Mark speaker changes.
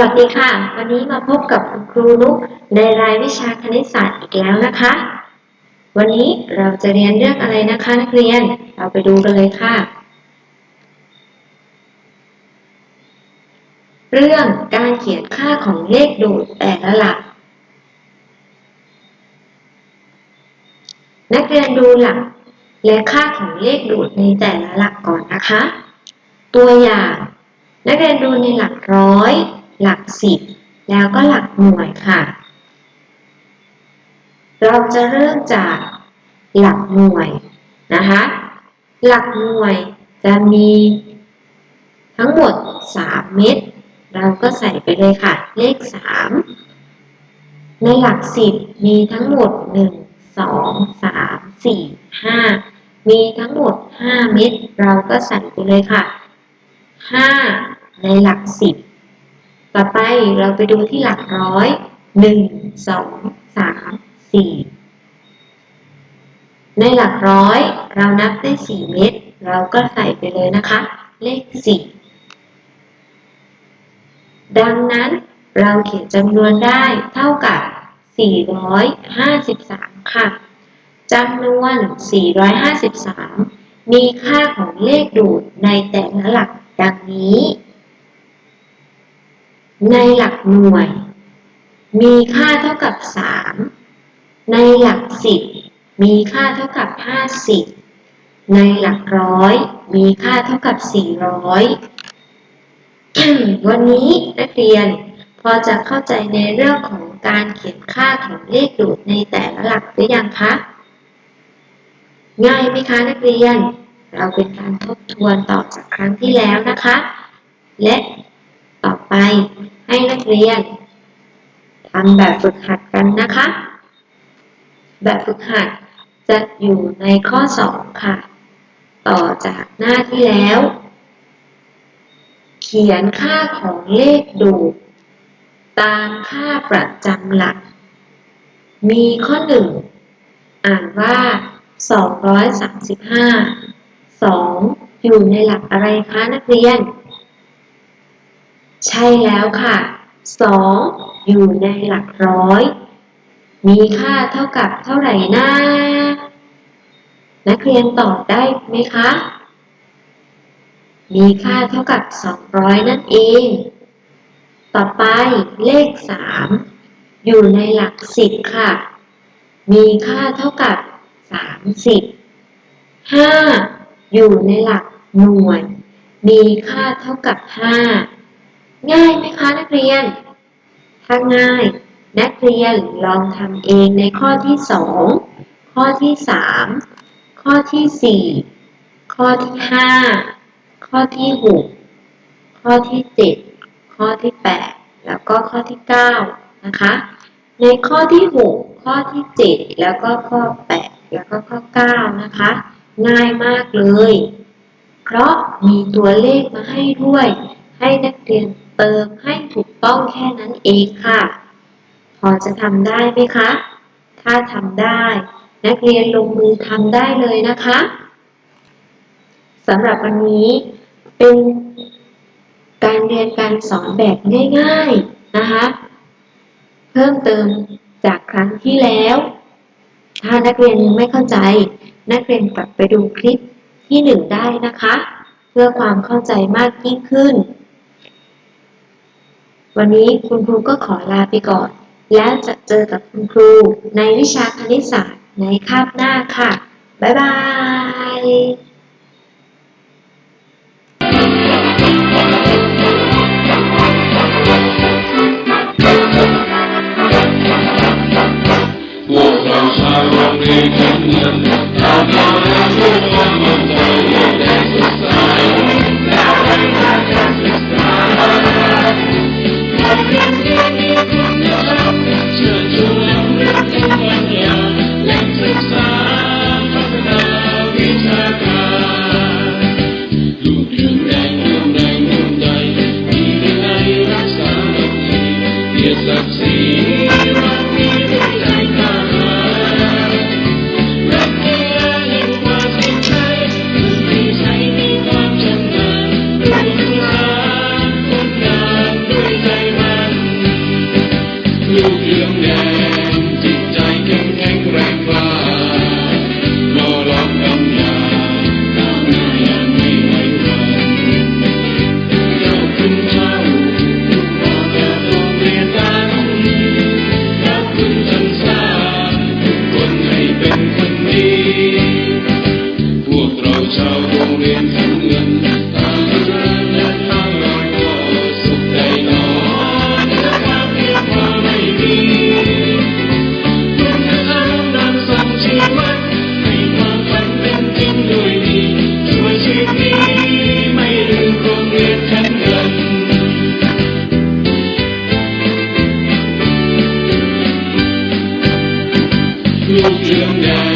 Speaker 1: วัสดีค่ะ วันนี้มาพบกับคุณครูนุกในรายวิชาคณิตศาสตร์อีกแล้วนะคะ วันนี้เราจะเรียนเรื่องอะไรนะคะ นักเรียน เราไปดูกันเลยค่ะ เรื่องการเขียนค่าของเลขดูดแต่ละหลัก นักเรียนดูหลัก และค่าของเลขดูดในแต่ละหลักก่อนนะคะ ตัวอย่างนักเรียนดูในหลักร้อย หลักสิบแล้วก็หลักหน่วยค่ะ เราจะเริ่มจากหลักหน่วยนะคะ หลักหน่วยจะมีทั้งหมด 3 เม็ด เราก็ใส่ไปเลยค่ะ เลข 3 ในหลักสิบมีทั้งหมด 1 2 3 4 5 มีทั้งหมด 5 เม็ด เราก็ใส่ไปเลยค่ะ 5 ในหลักสิบ ต่อไปเราไปดูที่หลักร้อยหนึ่งสองสามสี่ในหลักร้อยเรานับได้สี่เม็ดเราก็ใส่ไปเลยนะคะ เลขสี่ดังนั้นเราเขียนจำนวนได้เท่ากับ 453 ค่ะ จำนวน 453 มีค่าของเลขดูดในแต่ละหลักดังนี้ ในหลักหน่วย มีค่าเท่ากับ 3 ในหลักสิบมีค่าเท่ากับ 50 ในหลักร้อย มีค่าเท่ากับ 400 วันนี้นักเรียนพอจะเข้าใจในเรื่องของการเขียนค่าของเลขดูดในแต่ละหลักหรือยังคะ ง่ายไหมคะนักเรียน เราเป็นการทบทวนต่อจากครั้งที่แล้วนะคะ และ ต่อไปให้นักเรียนทำแบบฝึกหัดกันนะคะ แบบฝึกหัดจะอยู่ในข้อ 2 ค่ะ ต่อจากหน้าที่แล้ว เขียนค่าของเลขดูดตามค่าประจำหลัก มีข้อ 1 อ่านว่า 235 2 อยู่ในหลักอะไรคะนักเรียน ใช่แล้วค่ะ 2 อยู่ในหลักร้อย มีค่าเท่ากับเท่าไหร่นะนักเรียนตอบได้ไหมคะ มีค่าเท่ากับ 200 นั่นเอง ต่อไปเลข 3 อยู่ในหลัก 10 ค่ะ มีค่าเท่ากับ 30 5 อยู่ในหลักหน่วย มีค่าเท่ากับ 5 ง่ายไหมคะนักเรียน ถ้าง่าย นักเรียนลองทำเองในข้อที่ 2 ข้อที่ 3 ข้อที่ 4 ข้อที่ 5 ข้อที่ 6 ข้อที่ 7 ข้อที่ 8 แล้วก็ข้อที่ 9 นะคะ ในข้อที่ 6 ข้อที่ 7 แล้วก็ข้อ 8 แล้วก็ข้อ 9 นะคะ ง่ายมากเลย เพราะมีตัวเลขมาให้ด้วย ให้นักเรียน ติมให้ถูกต้องแค่นั้นเองค่ะ พอจะทำได้ไหมคะ ถ้าทำได้ นักเรียนลงมือทำได้เลยนะคะสำหรับวันนี้เป็นการเรียนการสอนแบบง่ายๆนะคะ เพิ่มเติมจากครั้งที่แล้ว ถ้านักเรียนยังไม่เข้าใจ นักเรียนกลับไปดูคลิปที่หนึ่งได้นะคะ เพื่อความเข้าใจมากยิ่งขึ้น วันนี้คุณครูก็ขอลาไปก่อน แล้วจะเจอกับคุณครูในวิชาคณิตศาสตร์ในคาบหน้าค่ะ บ๊ายบาย
Speaker 2: พวกเราชาวโรงเรียนกันเงินทำมาแล้วช่วย is a sea. you, you, you.